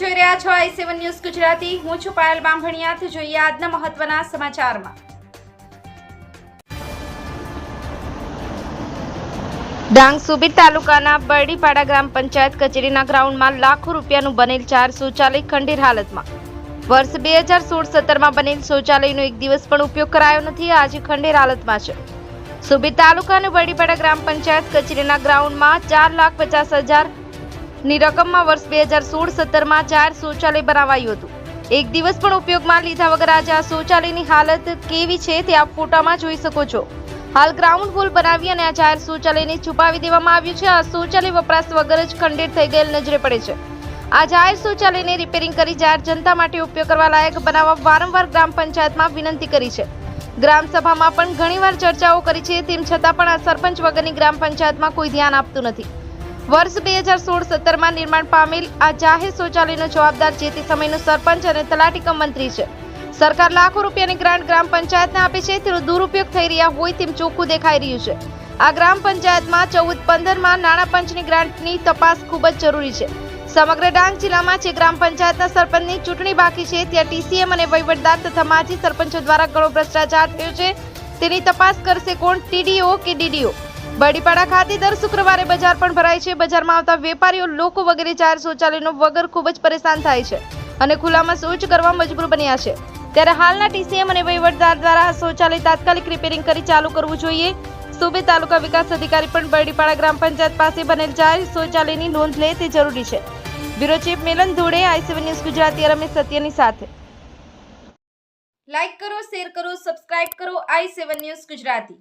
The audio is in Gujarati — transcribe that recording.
રહ્યા છો આઈ સેવન ન્યૂઝ ગુજરાતી. હું છું પાયલ બામભણિયાથી. જોઈએ આજના મહત્વના સમાચારમાં. ડાંગ સુબીર તાલુકાના બરડીપાડા ગ્રામ પંચાયત કચેરીના ગ્રાઉન્ડમાં લાખો રૂપિયાનું બનેલ ચાર શૌચાલય ખંડેર હાલતમાં. વર્ષ બે હજાર સોળ સત્તરમાં બનેલ શૌચાલયનો એક દિવસ પણ ઉપયોગ કરાયો નથી, આજે ખંડેર હાલતમાં છે. સુબીર તાલુકાના બરડીપાડા ગ્રામ પંચાયત કચેરીના ગ્રાઉન્ડમાં ચાર લાખ પચાસ હજાર ની રકમમાં વર્ષ બે હજાર સોળ સત્તરમાં ચાર શૌચાલય બનાવાયું હતું. એક દિવસ પણ ઉપયોગમાં લીધા વગર આજે આ શૌચાલયની હાલત કેવી છે તે આપ ફોટામાં જોઈ શકો છો. હાલ ગ્રાઉન્ડ વોલ બનાવી અને આ ચાર શૌચાલયને છુપાવી દેવામાં આવ્યું છે. આ શૌચાલય વપરાશ વગર જ ખંડિત થઈ ગયેલ નજરે પડે છે. આ જાહેર શૌચાલયને રિપેરિંગ કરી જાહેર જનતા માટે ઉપયોગ કરવા લાયક બનાવવા વારંવાર ગ્રામ પંચાયતમાં વિનંતી કરી છે. ગ્રામ સભામાં પણ ઘણીવાર ચર્ચાઓ કરી છે. તેમ છતાં પણ આ સરપંચ વગરની ગ્રામ પંચાયતમાં કોઈ ધ્યાન આપતું નથી. વર્ષ બે હજાર સોળ સત્તરમાં નિર્માણ પામેલ આ જાહેર શૌચાલયનો જવાબદાર જે તે સમયનો સરપંચ અને તલાટીકમ મંત્રી છે. સરકાર લાખો રૂપિયાની ગ્રાન્ટ ગ્રામ પંચાયતને આપે છે, તેનો દુરુપયોગ થઈ રહ્યા હોય તેમ ચોખ્ખું દેખાઈ રહ્યું છે. આ ગ્રામ પંચાયતમાં ચૌદ પંદરમાં નાણાં પંચની ગ્રાન્ટની તપાસ ખૂબ જ જરૂરી છે. સમગ્ર ડાંગ જિલ્લામાં જે ગ્રામ પંચાયતના સરપંચની ચૂંટણી બાકી છે, ત્યાં ટીસીએમ અને વહીવટદાર તથા માજી સરપંચો દ્વારા ઘણો ભ્રષ્ટાચાર થયો છે. તેની તપાસ કરશે કોણ, ટીડીઓ કે ડીડીઓ? બડીપાડા ખાતે દર શુક્રવારે બજાર પણ ભરાય છે. બજારમાં આવતા વેપારીઓ, લોકો વગેરે ચાર શૌચાલયનો વગર ખૂબ જ પરેશાન થાય છે અને ખુલ્લામાં શૌચ કરવા મજબૂર બન્યા છે. ત્યારે હાલના ટીસીએમ અને વહીવટદાર દ્વારા શૌચાલય તાત્કાલિક રિપેરિંગ કરી ચાલુ કરવું જોઈએ. સુબે તાલુકા વિકાસ અધિકારી પણ બરડીપાડા ગ્રામ પંચાયત પાસે બનેલ ચાર શૌચાલયની નોંધ લે તે જરૂરી છે. Bureau chief Milan Dhode ICV news Gujarati Ramesh સત્યની સાથે. લાઈક કરો, શેર કરો, સબસ્ક્રાઇબ કરો, આઈ સેવન ન્યૂઝ ગુજરાતી.